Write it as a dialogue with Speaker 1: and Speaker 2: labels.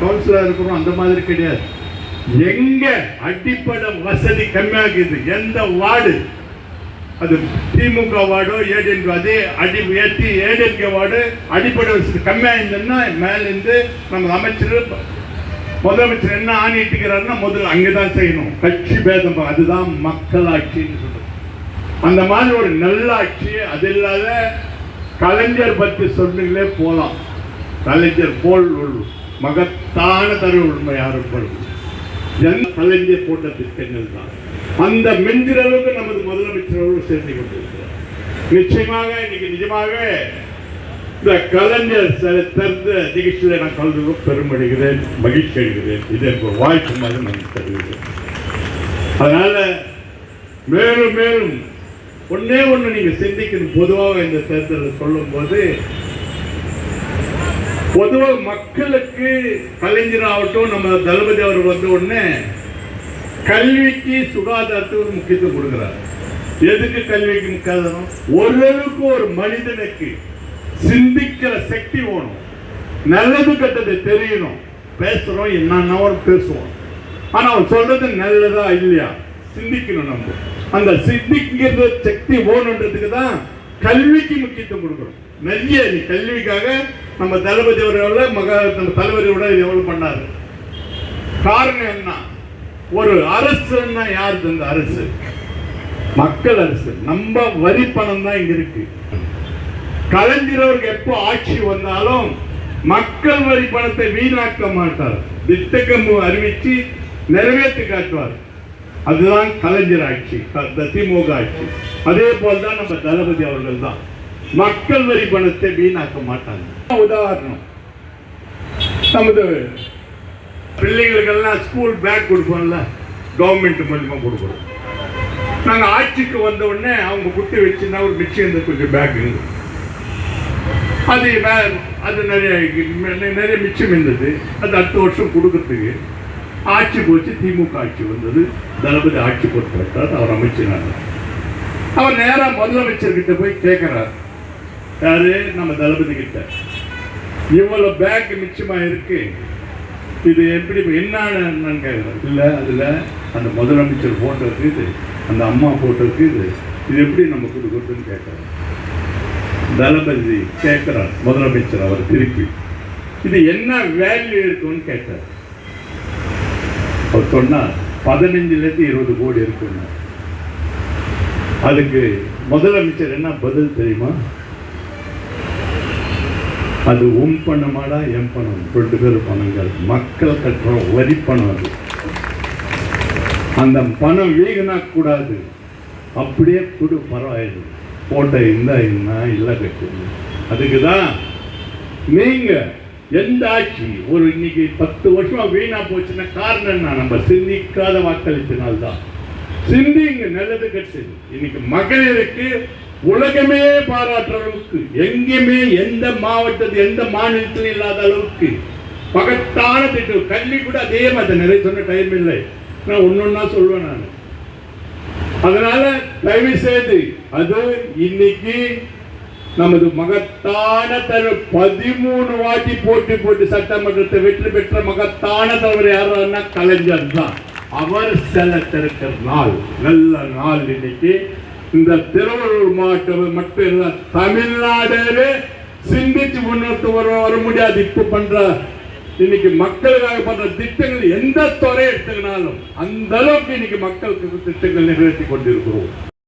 Speaker 1: Councillor இருக்கிறோம் அந்த மாதிரி கிடையாது. எங்க அடிப்படை வசதி கம்மியாகுது? எந்த வார்டு? அது திமுக வார்டோ ஏடிஎம்கே அதே அடி ஏற்றி ஏடிஎம்கே வார்டு அடிப்படை வசதி கம்மியாக இருந்ததுன்னா மேலேருந்து நம்ம அமைச்சர் முதலமைச்சர் என்ன ஆணிட்டுக்கிறாருன்னா முதல்ல அங்கே தான் செய்யணும். கட்சி பேதம் அதுதான் மக்களாட்சின்னு சொல்றது. அந்த மாதிரி ஒரு நல்லாட்சி அது இல்லாத கலைஞர் பற்றி சொன்னீங்களே போகலாம் கலைஞர் போல் ஒரு மகத்தான தரு உண்மை யாரும் கலைஞர் போட்ட திட்டங்கள் தான். அந்த மின்கிற அளவுக்கு நமது முதலமைச்சரோடு சேர்ந்து கொண்டிருக்கிறார். நிச்சயமாக இன்னைக்கு நிஜமாக இந்த கலைஞர் சில திறந்த நிகழ்ச்சியில் நான் கலந்து பெருமடைகிறேன் மகிழ்ச்சி அடைகிறேன். இது எனக்கு ஒரு வாய்ப்பு மாதிரி நான் தருகிறேன். அதனால மேலும் மேலும் ஒன்னே ஒண்ணு நீங்க சிந்திக்கணும். பொதுவாக இந்த தேர்தலில் சொல்லும்போது பொதுவாக மக்களுக்கு கலைஞர் ஆகட்டும் நம்ம தளபதி அவர் வந்த உடனே கல்விக்கு சுகாதாரத்துக்கு முக்கியத்துவம் கொடுக்குறாரு. எதுக்கு கல்விக்கு முக்கியம் ஓரளவுக்கு ஒரு மனிதனுக்கு சிந்திக்கிற சக்தி வேணும். நல்லது கெட்டது தெரியணும். பேசுகிறோம் என்னன்னா பேசுவோம். ஆனால் அவன் சொல்றது நல்லதா இல்லையா? சிந்திக்கணும் நம்ம. அந்த சிந்திக்கிறது சக்தி வேணுன்றதுக்கு தான் கல்விக்கு முக்கியத்துவம் கொடுக்குறோம் நிறைய நீ கல்விக்காக நம்ம தளபதி அவர்கள மகா நம்ம தலைவரோட இது எவ்வளவு பண்ணாரு. காரணம் என்ன? ஒரு அரசுன்னா யார் இந்த அரசு? மக்கள் அரசு. நம்ம வரி பணம் தான் இங்க இருக்கு. கலைஞர் அவருக்கு எப்போ ஆட்சி வந்தாலும் மக்கள் வரி பணத்தை வீணாக்க மாட்டார். திட்டக்கம் அறிவிச்சு நிறைவேற்றி காட்டுவார். அதுதான் கலைஞர் ஆட்சி த- திமுக ஆட்சி. அதே போல் தான் நம்ம தளபதி அவர்கள் தான். மக்கள் வரி பணத்தை வீணாக்க மாட்டாங்க. உதாரணம் நமது பிள்ளைங்களுக்கெல்லாம் ஸ்கூல் பேக் கொடுப்போம்ல கவர்மெண்ட் மூலியமா கொடுக்குறோம் நாங்கள் ஆட்சிக்கு வந்த உடனே அவங்க குட்டி வச்சுன்னா ஒரு மிச்சம் இருந்து கொஞ்சம் பேக் அது அது நிறைய நிறைய மிச்சம் இருந்தது. அது அடுத்த வருஷம் கொடுக்கறதுக்கு ஆட்சி போச்சு திமுக ஆட்சி வந்தது. தளபதி ஆட்சி பொறுப்பேற்றார் அவர் அமைச்சராக அவர் நேரா முதலமைச்சர் கிட்ட போய் கேட்கிறார் யாரு? நம்ம தளபதி கிட்ட. இவ்வளவு பேக் மிச்சமா இருக்கு. இது எப்படி என்னன்னு கேட்குறேன் இல்லை அதில் அந்த முதலமைச்சர் போட்டோ இருக்குது அந்த அம்மா போட்டோ இருக்குது இது. எப்படி நம்ம கொடுக்குறதுன்னு கேட்குறேன் தளபதி கேட்கிறார் முதலமைச்சர் அவர் திருப்பி. இது என்ன வேல்யூ இருக்குன்னு கேட்டார். அவர் சொன்னார் பதினஞ்சுலேருந்து இருபது கோடி இருக்குன்னு அதுக்கு முதலமைச்சர் என்ன பதில் தெரியுமா? அது உன் பணமாடா என் பணம் ரெண்டு பேரும் பணங்கள். மக்கள் கட்டுற வரி பணம் அது. அந்த பணம் வீகனா கூடாது. அப்படியே கொடு பரவாயில்லை. போட்ட இந்த என்ன இல்லை கட்டுங்க. அதுக்கு தான் நீங்க எந்த ஆட்சி? ஒரு இன்னைக்கு பத்து வருஷமா வீணா போச்சுன்னா காரணம் என்ன? நம்ம சிந்திக்காத வாக்களிப்பினால்தான். சிந்திங்க நல்லது கெட்டது இன்னைக்கு மகளிருக்கு உலகமே பாராட்டுற அளவுக்கு எங்கேயுமே எந்த மாவட்டத்தில் எந்த மாநிலத்திலும் இல்லாத அளவுக்கு பகத்தான திட்டம் கல்வி கூட அதே மாதிரி நிறைய சொன்ன டைம் இல்லை. நான் ஒன்னொன்னா சொல்லுவேன் நான். அதனால தயவு செய்து அது இன்னைக்கு நமது மகத்தான தலைவர் பதிமூணு வாட்டி போட்டி போட்டு சட்டமன்றத்தை வெற்றி பெற்ற மகத்தான தலைவர் யாருன்னா கலைஞர் தான். அவர் செல திறக்கிற நாள் நல்ல நாள் இன்னைக்கு. இந்த திருவள்ளூர் மாவட்டம் மட்டும் இல்லை தமிழ்நாடே சிந்திச்சு முன்னோட்டு வர வர முடியாது இப்போ பண்ற இன்னைக்கு மக்களுக்காக பண்ற திட்டங்கள் எந்த துறை எடுத்துக்கினாலும் அந்த அளவுக்கு இன்னைக்கு மக்களுக்கு திட்டங்கள் நிறைவேற்றி கொண்டிருக்கிறோம்.